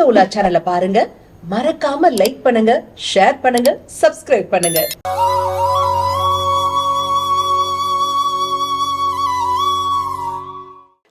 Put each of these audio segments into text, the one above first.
ஆன்மீக உலா சேனலை பாருங்க. மறக்காம லைக் பண்ணுங்க ஷேர் பண்ணுங்க சப்ஸ்கிரைப் பண்ணுங்க.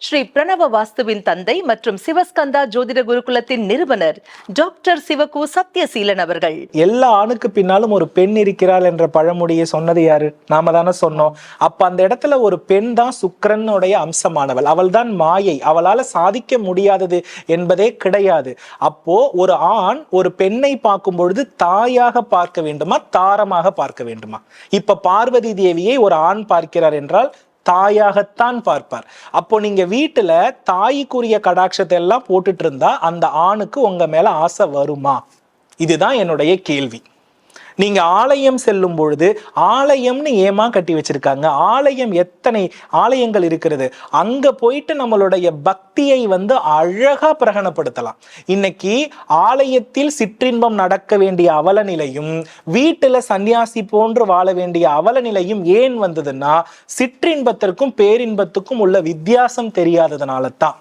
ஸ்ரீ பிரணவ வாஸ்துவின் தந்தை மற்றும் சிவஸ்கந்தா ஜோதிட குருகுலத்தின் நிறுவனர் டாக்டர் சிவகு சத்யசீலன் அவர்கள். எல்லா ஆணுக்கு பின்னாலும் ஒரு பெண் இருக்கிறாள் என்ற பழமொழியை சொன்னது யாரு? நாம தானே சொன்னோம். அப்ப அந்த இடத்துல ஒரு பெண் தான் சுக்கரனுடைய அம்சமானவள். அவள் தான் மாயை. அவளால சாதிக்க முடியாதது என்பதே கிடையாது. அப்போ ஒரு ஆண் ஒரு பெண்ணை பார்க்கும் பொழுது தாயாக பார்க்க வேண்டுமா? தாரமாக பார்க்க வேண்டுமா? இப்ப பார்வதி தேவியை ஒரு ஆண் பார்க்கிறார் என்றால் தாயாகத்தான் பார்ப்பார். அப்போ நீங்க வீட்டுல தாய்க்குரிய கடாட்சத்தை எல்லாம் போட்டுட்டு இருந்தா அந்த ஆணுக்கு உங்க மேல ஆசை வருமா? இதுதான் என்னுடைய கேள்வி. நீங்க ஆலயம் செல்லும் பொழுது ஆலயம்னு ஏமா கட்டி வச்சிருக்காங்க. ஆலயம் எத்தனை ஆலயங்கள் இருக்கிறது? அங்க போயிட்டு நம்மளுடைய பக்தியை வந்து அழகா பிரகடனப்படுத்தலாம். இன்னைக்கு ஆலயத்தில் சிற்றின்பம் நடக்க வேண்டிய அவல நிலையும் வீட்டுல சன்னியாசி போன்று வாழ வேண்டிய அவல நிலையும் ஏன் வந்ததுன்னா சிற்றின்பத்திற்கும் பேரின்பத்துக்கும் உள்ள வித்தியாசம் தெரியாததுனால தான்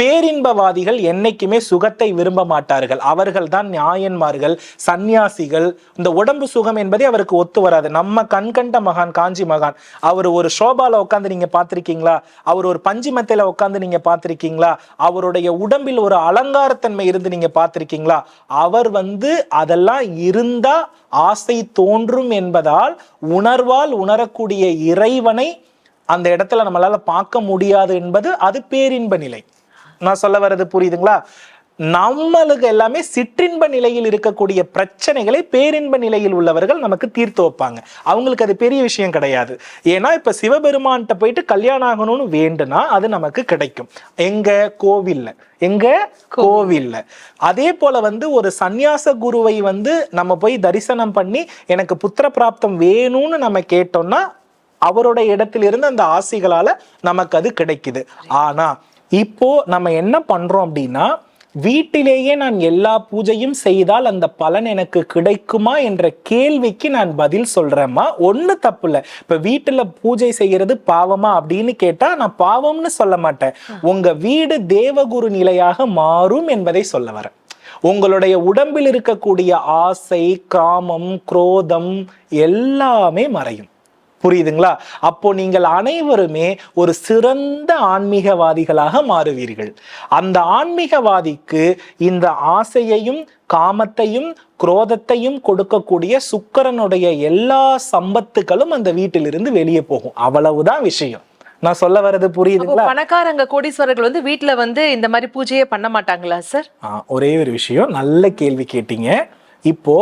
பேரின்பவாதிகள் என்னைக்குமே சுகத்தை விரும்ப மாட்டார்கள். அவர்கள் தான் நியாயன்மார்கள் சந்நியாசிகள். இந்த உடம்பு சுகம் என்பதே அவருக்கு ஒத்து வராது. நம்ம கண்கண்ட மகான் காஞ்சி மகான் அவர் ஒரு ஷோபால உட்காந்து நீங்க பார்த்திருக்கீங்களா? அவர் ஒரு பஞ்சிமத்தையில உட்காந்து நீங்க பார்த்திருக்கீங்களா? அவருடைய உடம்பில் ஒரு அலங்காரத்தன்மை இருந்து நீங்க பார்த்திருக்கீங்களா? அவர் வந்து அதெல்லாம் இருந்தா ஆசை தோன்றும் என்பதால் உணர்வால் உணரக்கூடிய இறைவனை அந்த இடத்துல நம்மளால பார்க்க முடியாது என்பது அது பேரின்ப நிலை. நான் சொல்ல வர்றது புரியுதுங்களா? நம்மளுக்கு எல்லாமே சிற்றின்ப நிலையில் இருக்கக்கூடிய பிரச்சனைகளை பேரின்ப நிலையில் உள்ளவர்கள் நமக்கு தீர்த்து வைப்பாங்க. அவங்களுக்கு அது பெரிய விஷயம் கிடையாது. ஏன்னா இப்ப சிவபெருமான்கிட்ட போயிட்டு கல்யாணம் ஆகணும்னு வேண்டுனா அது நமக்கு கிடைக்கும். எங்க? கோவில்ல. எங்க? கோவில்ல. அதே போல வந்து ஒரு சந்நியாச குருவை வந்து நம்ம போய் தரிசனம் பண்ணி எனக்கு புத்திர பிராப்தம் வேணும்னு நம்ம கேட்டோம்னா அவருடைய இடத்திலிருந்து அந்த ஆசைகளால நமக்கு அது கிடைக்குது. ஆனா இப்போ நம்ம என்ன பண்றோம் அப்படின்னா வீட்டிலேயே நான் எல்லா பூஜையும் செய்தால் அந்த பலன் எனக்கு கிடைக்குமா என்ற கேள்விக்கு நான் பதில் சொல்றேம்மா. ஒண்ணு தப்பு இல்லை இப்ப வீட்டுல பூஜை செய்யறது பாவமா அப்படின்னு கேட்டா நான் பாவம்னு சொல்ல மாட்டேன். உங்க வீடு தேவகுரு நிலையாக மாறும் என்பதை சொல்ல வரேன். உங்களுடைய உடம்பில் இருக்கக்கூடிய ஆசை காமம் குரோதம் எல்லாமே மறையும். புரியுதுங்களா? அப்போ நீங்கள் அனைவருமே ஒரு சிறந்த ஆன்மீகவாதிகளாக மாறுவீர்கள். அந்த ஆன்மீகவாதிக்கு இந்த ஆசையையும் காமத்தையும் குரோதத்தையும் கொடுக்கக்கூடிய சுக்கிரனுடைய எல்லா சம்பத்துகளும் அந்த வீட்டிலிருந்து வெளியே போகும். அவ்வளவுதான் விஷயம். நான் சொல்ல வர்றது புரியுதுங்களா? பணக்காரங்க கோடீஸ்வரர்கள் வந்து வீட்ல வந்து இந்த மாதிரி பூஜையே பண்ண மாட்டாங்களா சார்? ஒரே ஒரு விஷயம். நல்ல கேள்வி கேட்டீங்க. இப்போ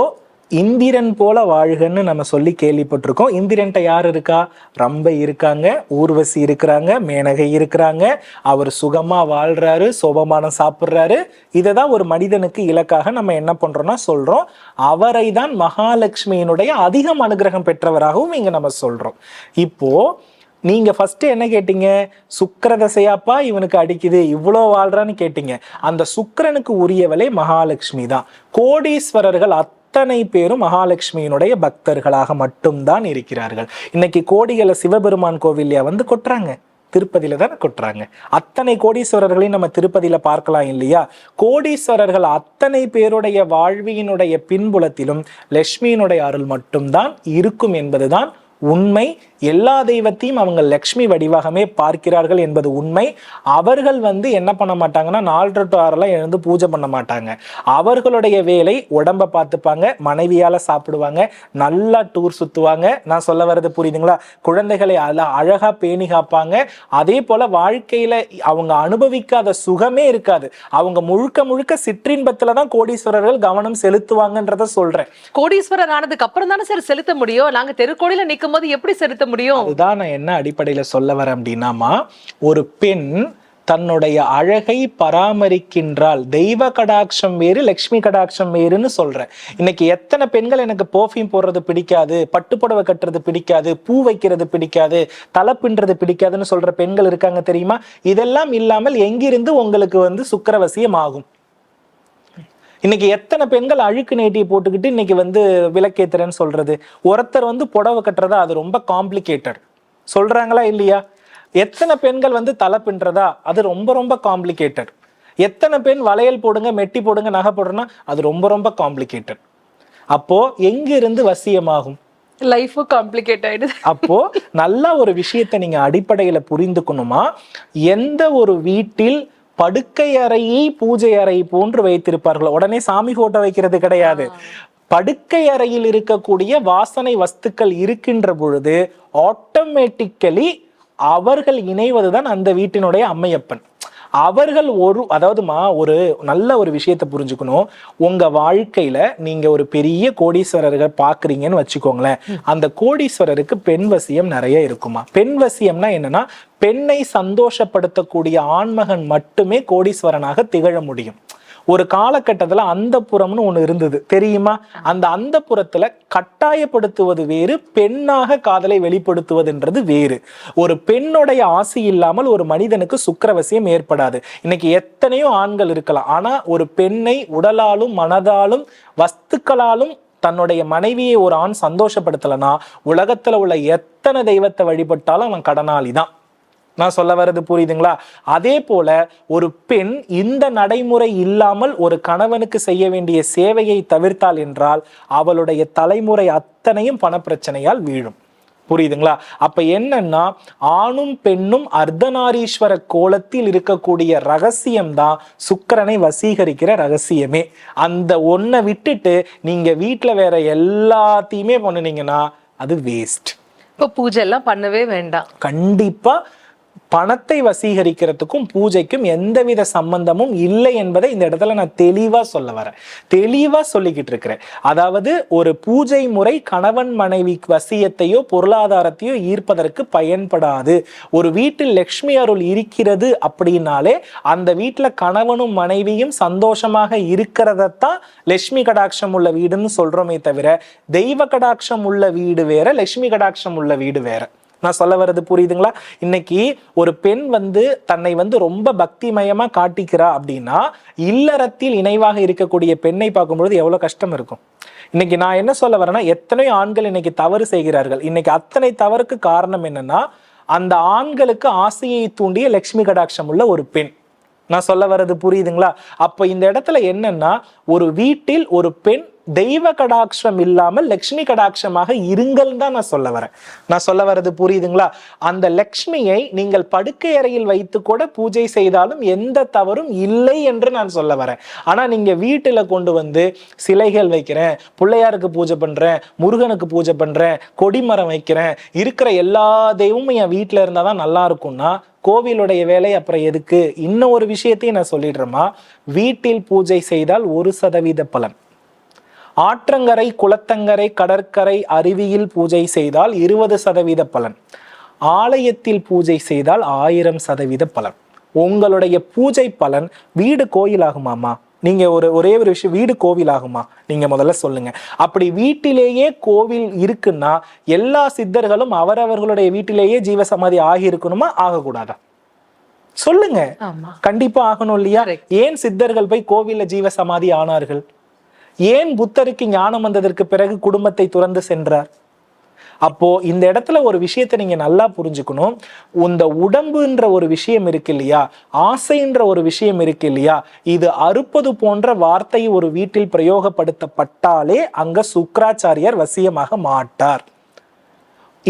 இந்திரன் போல வாழ்கன்னு நம்ம சொல்லி கேள்விப்பட்டிருக்கோம். இந்திரன்ட்ட யார் இருக்கா? ரம்பை இருக்காங்க ஊர்வசி இருக்கிறாங்க மேனகை இருக்கிறாங்க. அவர் சுகமா வாழ்றாரு சோபமானம் சாப்பிட்றாரு. இதை தான் ஒரு மனிதனுக்கு இலக்காக நம்ம என்ன பண்றோம்னா சொல்றோம். அவரை தான் மகாலட்சுமியினுடைய அதிகம் அனுகிரகம் பெற்றவராகவும் இங்க நம்ம சொல்றோம். இப்போ நீங்க ஃபர்ஸ்ட் என்ன கேட்டீங்க? சுக்கிர தசையாப்பா இவனுக்கு அடிக்குது இவ்வளோ வாழ்றான்னு கேட்டீங்க. அந்த சுக்கரனுக்கு உரியவளே மகாலட்சுமி தான் கோடீஸ்வரர்கள் அத் அத்தனை பேரும் மகாலட்சுமியினுடைய பக்தர்களாக மட்டும்தான் இருக்கிறார்கள். இன்னைக்கு கோடிகளை சிவபெருமான் கோவில்லையா வந்து கொட்டுறாங்க. திருப்பதியில தானே கொட்டுறாங்க. அத்தனை கோடீஸ்வரர்களையும் நம்ம திருப்பதியில பார்க்கலாம் இல்லையா? கோடீஸ்வரர்கள் அத்தனை பேருடைய வாழ்வியினுடைய பின்புலத்திலும் லட்சுமியினுடைய அருள் மட்டும்தான் இருக்கும் என்பதுதான் உண்மை. எல்லா தெய்வத்தையும் அவங்க லக்ஷ்மி வடிவாகமே பார்க்கிறார்கள் என்பது உண்மை. அவர்கள் வந்து என்ன பண்ண மாட்டாங்கன்னா நாலு டு ஆறெல்லாம் எழுந்து பூஜை பண்ண மாட்டாங்க. அவர்களுடைய வேலை உடம்ப பார்த்துப்பாங்க மனைவியால் சாப்பிடுவாங்க நல்லா டூர் சுற்றுவாங்க நான் சொல்ல வர்றது புரியுதுங்களா? குழந்தைகளை அதில் அழகாக பேணி காப்பாங்க. அதே போல் வாழ்க்கையில் அவங்க அனுபவிக்காத சுகமே இருக்காது. அவங்க முழுக்க முழுக்க சிற்றின்பத்தில் தான் கோடீஸ்வரர்கள் கவனம் செலுத்துவாங்கன்றத சொல்கிறேன் கோடீஸ்வரர் ஆனதுக்கு அப்புறம் தானே சார் செலுத்த முடியும்? நாங்கள் தெருக்கோடியில் நிற்கும் போது எப்படி செலுத்த முடியும். அதுதான் நான் என்ன அடிப்படையில சொல்ல வரேன் அப்படின்னாமா ஒரு பெண் தன்னுடைய அழகை பராமரிக்கின்றாள். தெய்வ கடாட்சம் வேறு லக்ஷ்மி கடாட்சம் வேறுன்னு சொல்றேன். இன்னைக்கு எத்தனை பெண்கள் எனக்கு பர்ஃப்யூம் போடுறது பிடிக்காது பட்டுப்புடவை கட்டுறது பிடிக்காது பூ வைக்கிறது பிடிக்காது தலை பின்றது பிடிக்காதுன்னு சொல்ற பெண்கள் இருக்காங்க தெரியுமா? இதெல்லாம் இல்லாமல் எங்கிருந்து உங்களுக்கு வந்து சுக்கரவசியம் ஆகும்? இன்னைக்கு எத்தனை பெண்கள் அழுக்கு நேட்டியை போட்டுக்கிட்டு இன்னைக்கு வந்து விளக்கேத்துறேன்னு சொல்றது? ஒருத்தர் வந்து புடவை கட்டுறதா அது ரொம்ப காம்ப்ளிகேட்டட் சொல்றாங்களா இல்லையா? எத்தனை பெண்கள் வந்து தலை பின்றதா? அது ரொம்ப ரொம்ப காம்ப்ளிகேட்டட் எத்தனை பெண் வளையல் போடுங்க மெட்டி போடுங்க நகை போடுறேன்னா அது ரொம்ப ரொம்ப காம்ப்ளிகேட்டட் அப்போ எங்கிருந்து வசியமாகும்? லைஃபும் காம்ப்ளிகேட் ஆயிடுது. அப்போ நல்ல ஒரு விஷயத்தை நீங்க அடிப்படையில புரிந்துக்கணுமா? எந்த ஒரு வீட்டில் படுக்கை அறையை பூஜை அறை போன்று வைத்திருப்பார்களோ. உடனே சாமி போட்டோ வைக்கிறது கிடையாது. படுக்கை அறையில் இருக்கக்கூடிய வாசனை வஸ்துக்கள் இருக்கின்ற பொழுது ஆட்டோமேட்டிக்கலி அவர்கள் இணைவதுதான் அந்த வீட்டினுடைய அம்மையப்பன். அவர்கள் ஒரு அதாவதுமா ஒரு நல்ல ஒரு விஷயத்தை புரிஞ்சுக்கணும். உங்க வாழ்க்கையில நீங்க ஒரு பெரிய கோடீஸ்வரர்கள் பாக்குறீங்கன்னு வச்சுக்கோங்களேன். அந்த கோடீஸ்வரருக்கு பெண் வசியம் நிறைய இருக்குமா? பெண் வசியம்னா என்னன்னா பெண்ணை சந்தோஷப்படுத்தக்கூடிய ஆண்மகன் மட்டுமே கோடீஸ்வரனாக திகழ முடியும். ஒரு காலகட்டத்தில் அந்த புறம்னு ஒன்று இருந்தது. தெரியுமா? அந்த அந்த புறத்தில் கட்டாயப்படுத்துவது வேறு பெண்ணாக காதலை வெளிப்படுத்துவதுன்றது வேறு. ஒரு பெண்ணுடைய ஆசை இல்லாமல் ஒரு மனிதனுக்கு சுக்கிரவசியம் ஏற்படாது. இன்னைக்கு எத்தனையோ ஆண்கள் இருக்கலாம். ஆனால் ஒரு பெண்ணை உடலாலும் மனதாலும் வஸ்துக்களாலும் தன்னுடைய மனைவியை ஒரு ஆண் சந்தோஷப்படுத்தலைன்னா உலகத்தில் உள்ள எத்தனை தெய்வத்தை வழிபட்டாலும் அவன் கடனாளி தான் நான் சொல்ல வர்றது புரியுதுங்களா? அதே போல ஒரு பெண் இந்த நடைமுறை இல்லாமல் ஒரு கணவனுக்கு செய்ய வேண்டிய சேவையை தவிர்த்தாள் என்றால் அவளுடைய தலைமுறை அத்தனையும் பணப்பிரச்சனையால் வீழும். புரியுதுங்களா? அப்ப என்னன்னா ஆணும் பெண்ணும் அர்த்தநாரீஸ்வர கோலத்தில் இருக்கக்கூடிய ரகசியம் தான் சுக்கிரனை வசீகரிக்கிற ரகசியமே. அந்த ஒன்றை விட்டுட்டு நீங்க வீட்டுல வேற எல்லாத்தையுமே பண்ணுனீங்கன்னா அது வேஸ்ட் இப்போ பூஜை எல்லாம் பண்ணவே வேண்டாம். கண்டிப்பா பணத்தை வசீகரிக்கிறதுக்கும் பூஜைக்கும் எந்தவித சம்பந்தமும் இல்லை என்பதை இந்த இடத்துல நான் தெளிவாக சொல்ல வரேன். தெளிவாக சொல்லிக்கிட்டு இருக்கிறேன். அதாவது ஒரு பூஜை முறை கணவன் மனைவி வசியத்தையோ பொருளாதாரத்தையோ ஈர்ப்பதற்கு பயன்படாது. ஒரு வீட்டில் லக்ஷ்மி அருள் இருக்கிறது அப்படின்னாலே அந்த வீட்டில் கணவனும் மனைவியும் சந்தோஷமாக இருக்கிறதத்தான் லக்ஷ்மி கடாட்சம் உள்ள வீடுன்னு சொல்கிறோமே தவிர தெய்வ கடாட்சம் உள்ள வீடு வேற லக்ஷ்மி கடாட்சம் உள்ள வீடு வேற. நான் சொல்ல வர்றது புரியுதுங்களா? இன்னைக்கு ஒரு பெண் வந்து தன்னை வந்து ரொம்ப பக்திமயமா காட்டிக்கிறா அப்படின்னா இல்லறத்தில் இணைவாக இருக்கக்கூடிய பெண்ணை பார்க்கும்பொழுது எவ்வளவு கஷ்டம் இருக்கும். இன்னைக்கு நான் என்ன சொல்ல வரேன்னா எத்தனையோ ஆண்கள் இன்னைக்கு தவறு செய்கிறார்கள். இன்னைக்கு அத்தனை தவறுக்கு காரணம் என்னன்னா அந்த ஆண்களுக்கு ஆசையை தூண்டிய லக்ஷ்மி கடாட்சம் உள்ள ஒரு பெண். நான் சொல்ல வர்றது புரியுதுங்களா? அப்ப இந்த இடத்துல என்னன்னா ஒரு வீட்டில் ஒரு பெண் தெய்வ கடாட்சம் இல்லாமல் லக்ஷ்மி கடாட்சமாக இருங்கள் தான் நான் சொல்ல வரேன். நான் சொல்ல வர்றது புரியுதுங்களா? அந்த லக்ஷ்மியை நீங்கள் படுக்கை அறையில் வைத்து கூட பூஜை செய்தாலும் எந்த தவறும் இல்லை என்று நான் சொல்ல வரேன். ஆனா நீங்க வீட்டுல கொண்டு வந்து சிலைகள் வைக்கிறேன் பிள்ளையாருக்கு பூஜை பண்றேன் முருகனுக்கு பூஜை பண்றேன் கொடிமரம் வைக்கிறேன் இருக்கிற எல்லா தெய்வமும் என் வீட்டுல இருந்தா தான் நல்லா இருக்கும்னா கோவிலுடைய வேலை அப்புறம் எதுக்கு? இன்னும் ஒரு விஷயத்தையும் நான் சொல்லிடுறேமா வீட்டில் பூஜை செய்தால் ஒரு சதவீத பலன். ஆற்றங்கரை குளத்தங்கரை கடற்கரை அருவியில் பூஜை செய்தால் இருபது சதவீத பலன். ஆலயத்தில் பூஜை செய்தால் ஆயிரம் சதவீத பலன். உங்களுடைய பூஜை பலன் வீடு கோயிலாகுமாமா நீங்க ஒரு ஒரே ஒரு விஷயம் வீடு கோவில் ஆகுமா நீங்க முதல்ல சொல்லுங்க. அப்படி வீட்டிலேயே கோவில் இருக்குன்னா எல்லா சித்தர்களும் அவரவர்களுடைய வீட்டிலேயே ஜீவசமாதி ஆகி இருக்கணுமா ஆகக்கூடாதா? சொல்லுங்க. ஆமா. கண்டிப்பா ஆகணும் இல்லையா. ஏன் சித்தர்கள் போய் கோவில்ல ஜீவ சமாதி ஆனார்கள்? ஏன் புத்தருக்கு ஞானம் வந்ததற்கு பிறகு குடும்பத்தை துறந்து சென்றார்? அப்போ இந்த இடத்துல ஒரு விஷயத்தை நீங்க நல்லா புரிஞ்சுக்கணும். இந்த உடம்புன்ற ஒரு விஷயம் இருக்கு இல்லையா? ஆசைன்ற ஒரு விஷயம் இருக்கு இல்லையா? இது அறுப்பது போன்ற வார்த்தை ஒரு வீட்டில் பிரயோகப்படுத்தப்பட்டாலே அங்க சுக்ராச்சாரியார் வசியமாக மாட்டார்.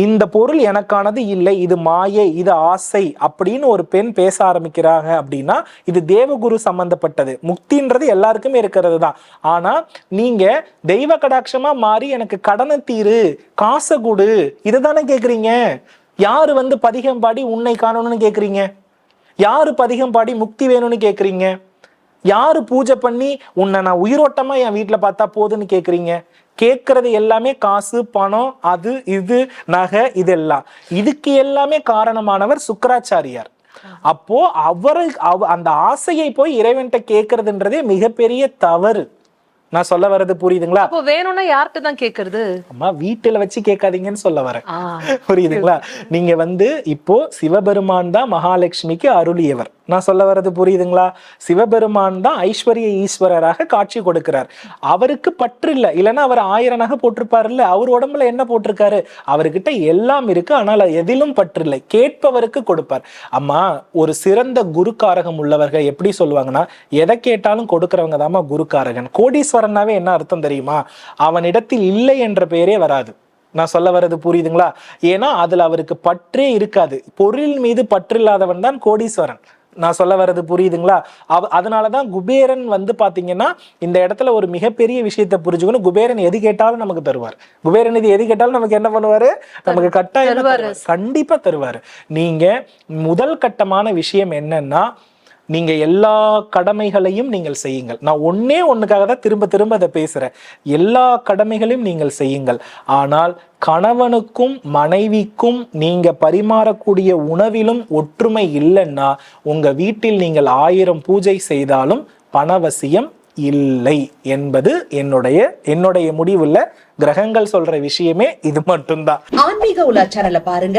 இந்த பொருள் எனக்கானது இல்லை இது மாயை இது ஆசை அப்படின்னு ஒரு பெண் பேச ஆரம்பிக்கிறாங்க அப்படின்னா இது தேவகுரு சம்பந்தப்பட்டது. முக்தின்றது எல்லாருக்குமே இருக்கிறது தான். ஆனா நீங்க தெய்வ கடாட்சமா மாறி எனக்கு கடனை தீரு காசை கொடு இதை தானே கேக்குறீங்க? யாரு வந்து பதிகம் பாடி உன்னை காணணும்னு கேக்குறீங்க? யாரு பதிகம் பாடி முக்தி வேணும்னு கேக்குறீங்க? யாரு பூஜை பண்ணி உன்னை நான் உயிரோட்டமா என் வீட்டில் பார்த்தா போதுன்னு கேக்குறீங்க? கேட்கறது எல்லாமே காசு பணம் அது இது நகை இதெல்லாம். இதுக்கு எல்லாமே காரணமானவர் சுக்கராச்சாரியார். அப்போ அவரு அவ- அந்த ஆசையை போய் இறைவன்கிட்ட கேட்கறதுன்றதே மிகப்பெரிய தவறு. நான் சொல்ல வர்றது புரியுதுங்களா? அப்போ வேணும்னா யார்கிட்ட தான் கேக்குறது அம்மா வீட்டுல வச்சு கேட்காதீங்கன்னு சொல்ல வரேன். புரியுதுங்களா? நீங்க வந்து இப்போ சிவபெருமான் தான் மகாலட்சுமிக்கு அருளியவர். நான் சொல்ல வர்றது புரியுதுங்களா? சிவபெருமான் தான் ஐஸ்வர்ய ஈஸ்வரராக காட்சி கொடுக்கிறார். அவருக்கு பற்று இல்லை. இல்லைன்னா அவர் ஆயிரம் நகை போட்டிருப்பாரு அவர் உடம்புல என்ன போட்டிருக்காரு? அவர்கிட்ட எல்லாம் இருக்கு ஆனால் எதிலும் பற்று இல்லை. கேட்பவருக்கு கொடுப்பார். அம்மா ஒரு சிறந்த குருக்காரகம் உள்ளவர்கள் எப்படி சொல்லுவாங்கன்னா எதை கேட்டாலும் கொடுக்கறவங்க தாமா குருக்காரகன். கோடீஸ்வரனாவே என்ன அர்த்தம் தெரியுமா? அவனிடத்தில் இல்லை என்ற பெயரே வராது. நான் சொல்ல வர்றது புரியுதுங்களா? ஏன்னா அதுல அவருக்கு பற்றே இருக்காது. பொருள் மீது பற்றில்லாதவன் தான் கோடீஸ்வரன். நான் சொல்ல வர்றது புரியுதுங்களா? அவ அதனாலதான் குபேரன் வந்து பாத்தீங்கன்னா இந்த இடத்துல ஒரு மிகப்பெரிய விஷயத்தை புரிஞ்சுக்கணும். குபேரன் எது கேட்டாலும் நமக்கு தருவார். குபேரன் இது எது கேட்டாலும் நமக்கு என்ன பண்ணுவாரு? நமக்கு கட்டாயம் தருவாரு. கண்டிப்பா தருவாரு. நீங்க முதல் கட்டமான விஷயம் என்னன்னா நீங்க எல்லா கடமைகளையும் நீங்கள் செய்யுங்கள். நான் ஒன்றே ஒண்ணுக்காக தான் திரும்ப திரும்ப அதை பேசுறேன். எல்லா கடமைகளையும் நீங்கள் செய்யுங்கள். ஆனால் கணவனுக்கும் மனைவிக்கும் நீங்க பரிமாறக்கூடிய உணவிலும் ஒற்றுமை இல்லைன்னா உங்க வீட்டில் நீங்கள் ஆயிரம் பூஜை செய்தாலும் பணவசியம் இல்லை என்பது என்னுடைய என்னுடைய முடிவுல கிரகங்கள் சொல்ற விஷயமே இது மட்டும்தான். ஆன்மீக உலா சேனலை பாருங்க.